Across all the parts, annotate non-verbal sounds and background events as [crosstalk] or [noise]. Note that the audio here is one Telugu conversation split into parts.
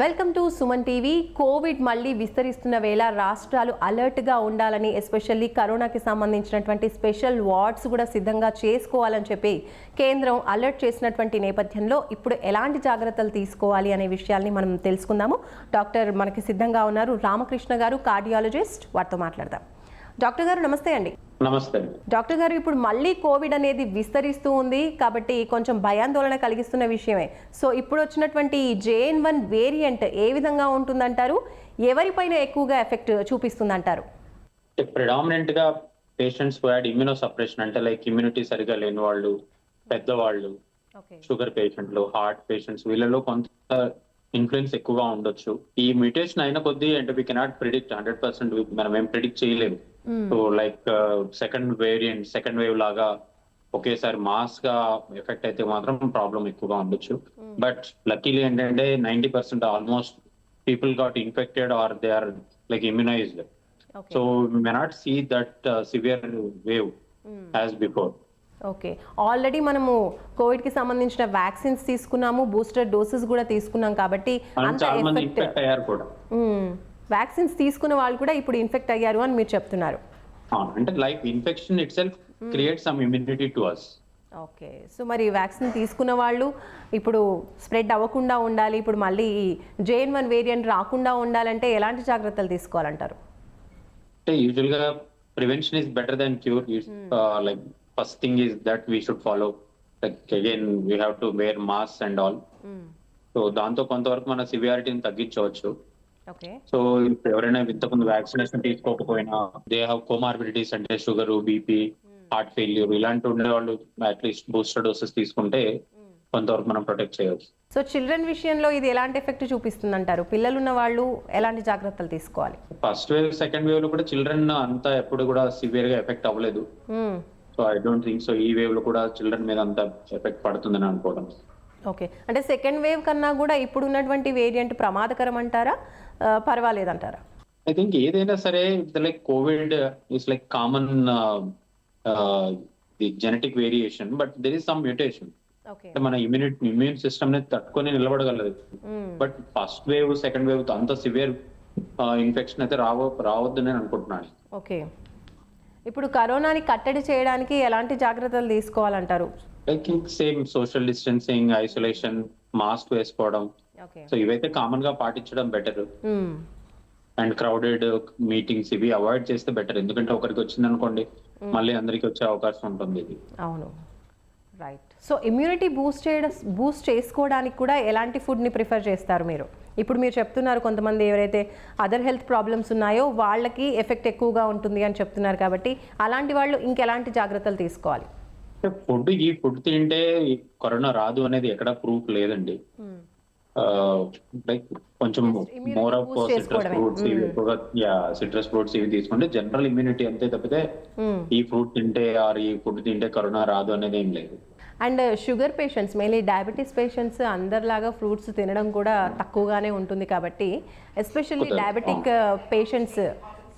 Welcome to Suman TV. Covid మళ్ళీ విస్తరిస్తున్న వేళ రాష్ట్రాలు అలర్ట్గా ఉండాలని ఎస్పెషల్లీ కరోనాకి సంబంధించినటువంటి స్పెషల్ వార్డ్స్ కూడా సిద్ధంగా చేసుకోవాలని చెప్పి కేంద్రం అలర్ట్ చేసినటువంటి నేపథ్యంలో ఇప్పుడు ఎలాంటి జాగ్రత్తలు తీసుకోవాలి అనే విషయాల్ని మనం తెలుసుకుందాము. డాక్టర్ మనకి సిద్ధంగా ఉన్నారు. రామకృష్ణ గారు కార్డియాలజిస్ట్ వారితో మాట్లాడదాం. డాక్టర్ గారు నమస్తే అండి. నమస్తే డాక్టర్ గారు ఇప్పుడు మళ్ళీ కోవిడ్ అనేది విస్తరిస్తూ ఉంది కాబట్టి కొంచెం భయాందోళన కలిగిస్తున్న విషయమే. సో ఇప్పుడు వచ్చినటువంటి జేఎన్ వన్ వేరియంట్ ఏ విధంగా ఉంటుందంటారు? ఎవరిపైన ఎక్కువగా ఎఫెక్ట్ చూపిస్తుందంటారు? ప్రిడామినెంట్గా పేషెంట్స్ ఇమ్యూనో సపరేషన్ అంటే లైక్ ఇమ్యూనిటీ సరిగా లేని వాళ్ళు పెద్దవాళ్ళు షుగర్ పేషెంట్లు హార్ట్ పేషెంట్స్ వీళ్ళలో కొంత ఇన్ఫ్లుయెన్స్ ఎక్కువగా ఉండొచ్చు. ఈ మ్యూటేషన్ అయిన కొద్దీ అంటే we cannot predict hundred percent మనం ఏం ప్రిడిక్ట్ చేయలేము. So like second variant second wave లాగా ఒకేసారి మాస్గా ఎఫెక్ట్ అయితే మాత్రం ప్రాబ్లం ఎక్కువగా ఉండొచ్చు. బట్ లక్కీలీ ఏంటంటే ninety percent almost people got infected or they are like immunized so may not see that severe wave as before okay already మనము కోవిడ్కి సంబంధించిన వ్యాక్సిన్స్ తీసుకున్నాము బూస్టర్ డోసెస్ కూడా తీసుకున్నాం కాబట్టి అంత ఎఫెక్ట్ అయ్యారు కూడా. వ్యాక్సిన్స్ తీసుకున్న వాళ్ళు కూడా ఇప్పుడు ఇన్ఫెక్ట్ అయ్యారు అని మీరు చెప్తున్నారు. అంటే like infection itself create some immunity to us okay. So మరి వ్యాక్సిన్ తీసుకున్న వాళ్ళు ఇప్పుడు స్ప్రెడ్ అవ్వకుండా ఉండాలి ఇప్పుడు మళ్ళీ జేఎన్ వన్ వేరియంట్ రాకుండా ఉండాలంటే ఎలాంటి జాగ్రత్తలు తీసుకోవాలంటారు? అంటే యూజువల్గా prevention is better than cure like first thing is that we should follow like again we have to wear mask and all so దాంతో కొంతవరకు మన సివియారిటీని తగ్గించవచ్చు. సో ఇప్పుడు ఎవరైనా ఇంతకుముందు వ్యాక్సినేషన్ తీసుకోకపోయినా దే హావ్ కోమార్బిడిటీస్ అంటే షుగర్ బీపీ హార్ట్ ఫెయిల్యూర్ ఇలాంటి ఉండే వాళ్ళు అట్లీస్ట్ బూస్టర్ డోసెస్ తీసుకుంటే కొంతవరకు మనం ప్రొటెక్ట్ చేయవచ్చు. సో చిల్డ్రన్ విషయంలో ఇది ఎలాంటి ఎఫెక్ట్ చూపిస్తుంది అంటారు పిల్లలు ఉన్న వాళ్ళు ఎలాంటి జాగ్రత్తలు తీసుకోవాలి? ఫస్ట్ వేవ్ సెకండ్ వేవ్లో కూడా చిల్డ్రన్ అంతా ఎప్పుడు కూడా సివియర్గా ఎఫెక్ట్ అవ్వలేదు. So I don't think so ఈ వేవ్లో కూడా చిల్డ్రన్ మీద అంత ఎఫెక్ట్ పడుతుందని అనుకోవడం. ఓకే అంటే సెకండ్ వేవ్ కన్నా కూడా ఇప్పుడు ఉన్నటువంటి వేరియంట్ ప్రమాదకరం అంటారా? పర్వాలేదంటారా? ఐ థింక్ ఏదైనా సరే like Covid is like common the genetic variation but there is some mutation మన ఇమ్యూనిటీ ఇమ్యూన్ సిస్టమ్ని తట్టుకొని నిలబడగలదు. But first wave second wave అంత సివియర్ ఇన్ఫెక్షన్ అయితే రావ రావద్దు నేను అనుకుంటున్నాను. ఓకే ఇప్పుడు కరోనాని కట్టడి చేయడానికి ఎలాంటి జాగ్రత్తలు తీసుకోవాలంటారు? Same social distancing isolation mask వేసుకోవడం సో ఇవైతే కామన్గా పాటించడం బెటర్ అండ్ క్రౌడెడ్ మీటింగ్స్ ఇవి అవాయిడ్ చేస్తే బెటర్ ఎందుకంటే ఒకరికి వచ్చింది అనుకోండి మళ్ళీ అందరికి వచ్చే అవకాశం ఉంటుంది ఇది. అవును. రైట్ సో ఇమ్యూనిటీ బూస్ట్ చేయడం బూస్ట్ చేసుకోవడానికి కూడా ఎలాంటి ఫుడ్ని ప్రిఫర్ చేస్తారు మీరు? ఇప్పుడు మీరు చెప్తున్నారు కొంతమంది ఎవరైతే అదర్ హెల్త్ ప్రాబ్లమ్స్ ఉన్నాయో వాళ్ళకి ఎఫెక్ట్ ఎక్కువగా ఉంటుంది అని చెప్తున్నారు కాబట్టి అలాంటి వాళ్ళు ఇంకెలాంటి జాగ్రత్తలు తీసుకోవాలి? ఫుడ్ ఈ ఫుడ్ తింటే కరోనా రాదు అనేది ఎక్కడ ప్రూఫ్ లేదండి. లైక్ కొంచెం మోర్ ఆఫ్ సిట్రస్. ఫ్రూట్స్ ఇవి ఎక్కువగా సిట్రస్ ఫ్రూట్స్ ఇవి తీసుకుంటే జనరల్ ఇమ్యూనిటీ అంతే తప్పితే Hmm. ఈ ఫ్రూట్ తింటే ఆర్ ఈ ఫుడ్ తింటే కరోనా రాదు అనేది ఏం లేదు and sugar patients mainly diabetes patients అందరిలాగా ఫ్రూట్స్ తినడం కూడా తక్కువగానే ఉంటుంది కాబట్టి ఎస్పెషల్లీ. డయాబెటిక్ పేషెంట్స్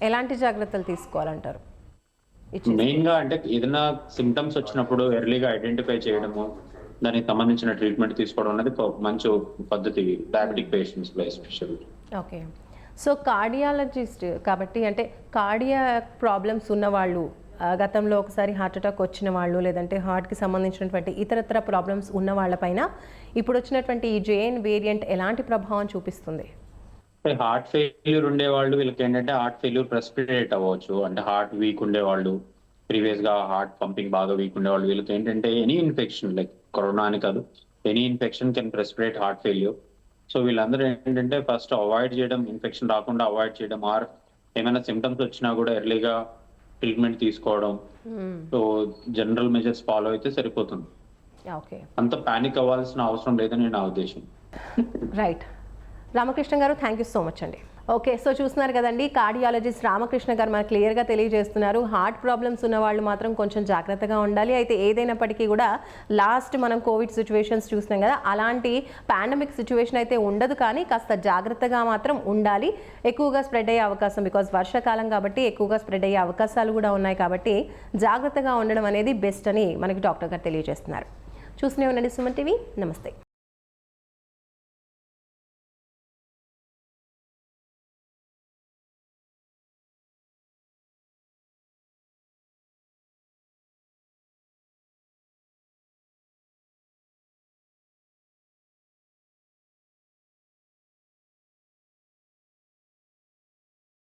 ఎలాంటి జాగ్రత్తలు తీసుకోవాలంటారు మెయిన్గా అంటే ఏదైనా సిమ్టమ్స్ వచ్చినప్పుడు ఎర్లీగా ఐడెంటిఫై చేయడము దానికి సంబంధించిన ట్రీట్మెంట్ తీసుకోవడం అనేది మంచి పద్ధతి డయాబెటిక్ పేషెంట్స్లో ఎస్పెషల్ ఓకే. సో కార్డియాలజిస్ట్ కాబట్టి అంటే కార్డియా ప్రాబ్లమ్స్ ఉన్నవాళ్ళు గతంలో ఒకసారి హార్ట్ అటాక్ వచ్చిన వాళ్ళు లేదంటే హార్ట్కి సంబంధించినటువంటి ఇతరత్ర ప్రాబ్లమ్స్ ఉన్న వాళ్ళపైన ఇప్పుడు వచ్చినటువంటి ఈ జేఎన్ వేరియంట్ ఎలాంటి ప్రభావం చూపిస్తుంది? హార్ట్ ఫెయిల్యూర్ ఉండే వాళ్ళు వీళ్ళకి ఏంటంటే హార్ట్ ఫెయిల్యూర్ ప్రెసిపిటేట్ అవ్వచ్చు. అంటే హార్ట్ వీక్ ఉండే వాళ్ళు ప్రీవియస్గా హార్ట్ పంపింగ్ బాగా వీక్ ఉండే వాళ్ళు వీళ్ళకి ఏంటంటే ఎనీ ఇన్ఫెక్షన్ లైక్ కరోనా అని కాదు any infection can precipitate heart failure so వీళ్ళందరూ ఏంటంటే ఫస్ట్ అవాయిడ్ చేయడం ఇన్ఫెక్షన్ రాకుండా అవాయిడ్ చేయడం ఆర్ ఏమైనా సిమ్టమ్స్ వచ్చినా కూడా ఎర్లీగా ట్రీట్మెంట్ తీసుకోవడం. సో జనరల్ మెజర్స్ ఫాలో అయితే సరిపోతుంది. అంత పానిక్ అవ్వాల్సిన అవసరం లేదని నా ఉద్దేశం. [laughs] రైట్ రామకృష్ణ గారు థ్యాంక్ యూ సో మచ్ అండి. ఓకే సో చూస్తున్నారు కదండి కార్డియాలజిస్ట్ రామకృష్ణ గారు మనకు క్లియర్గా తెలియజేస్తున్నారు. హార్ట్ ప్రాబ్లమ్స్ ఉన్న వాళ్ళు మాత్రం కొంచెం జాగ్రత్తగా ఉండాలి. అయితే ఏదైనప్పటికీ కూడా లాస్ట్ మనం కోవిడ్ సిచ్యువేషన్స్ చూసినాం కదా అలాంటి పాండమిక్ సిచ్యువేషన్ అయితే ఉండదు కానీ కాస్త జాగ్రత్తగా మాత్రం ఉండాలి. ఎక్కువగా స్ప్రెడ్ అయ్యే అవకాశం బికాస్ వర్షాకాలం కాబట్టి ఎక్కువగా స్ప్రెడ్ అయ్యే అవకాశాలు కూడా ఉన్నాయి కాబట్టి జాగ్రత్తగా ఉండడం అనేది బెస్ట్ అని మనకి డాక్టర్ గారు తెలియజేస్తున్నారు. చూస్తూనే ఉండండి సుమన్ టీవీ. నమస్తే.